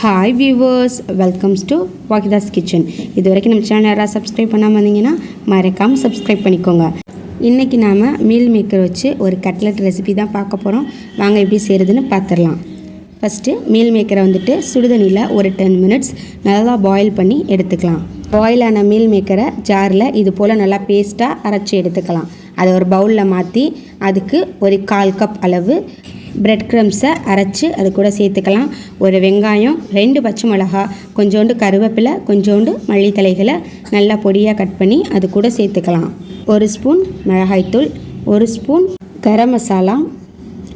Hi viewers welcomes to Wahida's kitchen இது வரைக்கும் நம்ம சேனல் யாராவது சப்ஸ்கிரைப் பண்ணாமல் இருந்தீங்கன்னா மறக்காமல் சப்ஸ்கிரைப் பண்ணிக்கோங்க. இன்றைக்கி நாம் மீல் மேக்கர் வச்சு ஒரு கட்லெட் ரெசிபி தான் பார்க்க போகிறோம் வாங்க எப்படி செய்கிறதுன்னு பார்த்துடலாம். ஃபஸ்ட்டு மீல் மேக்கரை வந்துட்டு சுடுதண்ணியில் ஒரு டென் மினிட்ஸ் நல்லா பாயில் பண்ணி எடுத்துக்கலாம். பாயில் ஆன மீல் மேக்கரை ஜாரில் இது போல் நல்லா பேஸ்ட்டாக அரைச்சி எடுத்துக்கலாம். அதை ஒரு பவுலில் மாற்றி அதுக்கு ஒரு கால் கப் அளவு பிரெட் க்ரம்ஸை அரைச்சி அது கூட சேர்த்துக்கலாம். ஒரு வெங்காயம் ரெண்டு பச்சை மிளகா கொஞ்சோண்டு கருவேப்பிலை கொஞ்சோண்டு மல்லித்தலைகளை நல்லா பொடியாக கட் பண்ணி அது கூட சேர்த்துக்கலாம். ஒரு ஸ்பூன் மிளகாய்த்தூள் ஒரு ஸ்பூன் கரம் மசாலா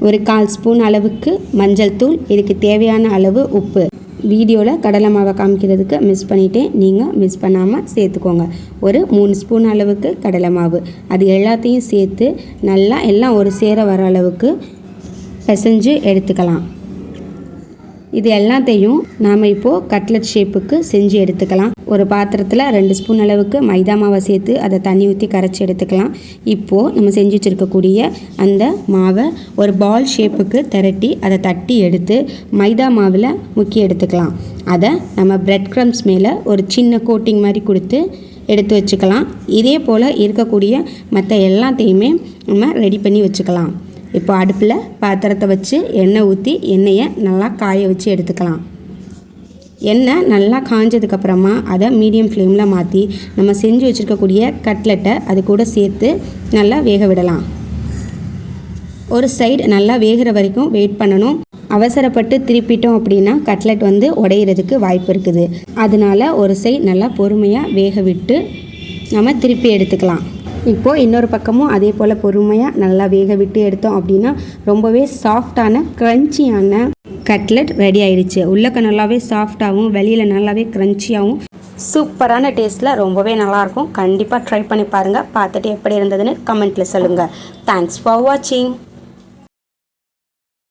ஒரு கால் ஸ்பூன் அளவுக்கு மஞ்சள் தூள் இதுக்கு தேவையான அளவு உப்பு. வீடியோவில் கடலை மாவை காமிக்கிறதுக்கு மிஸ் பண்ணிவிட்டேன் நீங்கள் மிஸ் பண்ணாமல் சேர்த்துக்கோங்க. ஒரு மூணு ஸ்பூன் அளவுக்கு கடலை மாவு. அது எல்லாத்தையும் சேர்த்து நல்லா எல்லாம் ஒரு சேர வர அளவுக்கு பிசைஞ்சு எடுத்துக்கலாம். இது எல்லாத்தையும் நாம் இப்போது கட்லெட் ஷேப்புக்கு செஞ்சு எடுத்துக்கலாம். ஒரு பாத்திரத்தில் ரெண்டு ஸ்பூன் அளவுக்கு மைதா மாவை சேர்த்து அதை தண்ணி ஊற்றி கரைச்சி எடுத்துக்கலாம். இப்போது நம்ம செஞ்சு வச்சுருக்கக்கூடிய அந்த மாவை ஒரு பால் ஷேப்புக்கு திரட்டி அதை தட்டி எடுத்து மைதா மாவில் முக்கி எடுத்துக்கலாம். அதை நம்ம பிரெட் க்ரம்ஸ் மேலே ஒரு சின்ன கோட்டிங் மாதிரி கொடுத்து எடுத்து வச்சுக்கலாம். இதே போல் இருக்கக்கூடிய மற்ற எல்லாத்தையுமே நம்ம ரெடி பண்ணி வச்சுக்கலாம். இப்போ அடுப்பில் பாத்திரத்தை வச்சு எண்ணெய் ஊற்றி எண்ணெயை நல்லா காய வச்சு எடுத்துக்கலாம். எண்ணெய் நல்லா காஞ்சதுக்கப்புறமா அதை மீடியம் ஃப்ளேமில் மாற்றி நம்ம செஞ்சு வச்சுருக்கக்கூடிய கட்லெட்டை அது கூட சேர்த்து நல்லா வேக விடலாம். ஒரு சைடு நல்லா வேகிற வரைக்கும் வெயிட் பண்ணணும். அவசரப்பட்டு திருப்பிட்டோம் அப்படின்னா கட்லெட் வந்து உடையிறதுக்கு வாய்ப்பு இருக்குது. அதனால ஒரு சைடு நல்லா பொறுமையாக வேக விட்டு நம்ம திருப்பி எடுத்துக்கலாம். இப்போது இன்னொரு பக்கமும் அதே போல் பொறுமையாக நல்லா வேக விட்டு எடுத்தோம் அப்படின்னா ரொம்பவே சாஃப்டான க்ரன்ச்சியான கட்லெட் ரெடி ஆயிடுச்சு உள்ளக்க நல்லாவே சாஃப்டாகவும் வெளியில் நல்லாவே க்ரன்ச்சியாகவும் சூப்பரான டேஸ்ட்டில் ரொம்பவே நல்லாயிருக்கும். கண்டிப்பாக ட்ரை பண்ணி பாருங்கள் பார்த்துட்டு எப்படி இருந்ததுன்னு கமெண்ட்டில் சொல்லுங்கள் தேங்க்ஸ் ஃபார் வாட்சிங்